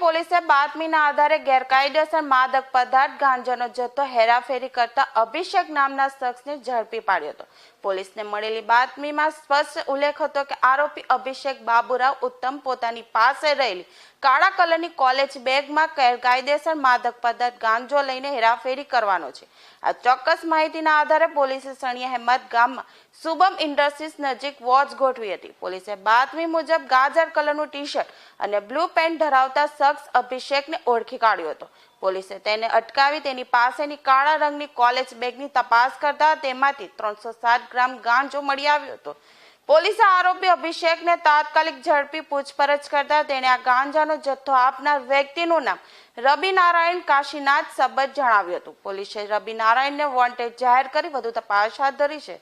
પોલીસે બાતમીના આધારે ગેરકાયદેસર માદક પદાર્થ ગાંજાનો જથ્થો હેરાફેરી કરતા અભિષેક નામના શખ્સને ઝડપી પાડ્યો હતો. પોલીસને મળેલી બાતમીમાં સ્પષ્ટ ઉલ્લેખ હતો કે આરોપી અભિષેક બાબુરાવ ઉત્તમ પોતાની પાસે રહેલી કાળા કલરની કોલેજ બેગમાં ગેરકાયદેસર માદક પદાર્થ ગાંજો લઈને હેરાફેરી કરવાનો છે. આ ચોક્કસ માહિતીના આધારે પોલીસે સણિયા હેમત ગામમાં શુભમ ઇન્ડસ્ટ્રીઝ નજીક વોચ ગોઠવી હતી. પોલીસે બાતમી મુજબ ગાજર કલરનું ટી શર્ટ અને બ્લુ પેન્ટ ધરાવતા શખ્સ અભિષેકને ઓળખી કાઢ્યો હતો. પોલીસે તેને અટકાવી તેની પાસેની કાળા રંગની કોલેજ બેગની તપાસ કરતા તેમાંથી ત્રણસો સાત ગ્રામ ગાંજો મળી આવ્યો હતો. પોલીસે આરોપી અભિષેકને તાત્કાલિક ઝડપી પૂછપરછ કરતા તેણે આ ગાંજાનો જથ્થો આપનાર વ્યક્તિનું નામ રવિ નારાયણ કાશીનાથ સબત જણાવ્યું હતું. પોલીસે રવિ નારાયણને વોન્ટેડ જાહેર કરી વધુ તપાસ હાથ ધરી છે.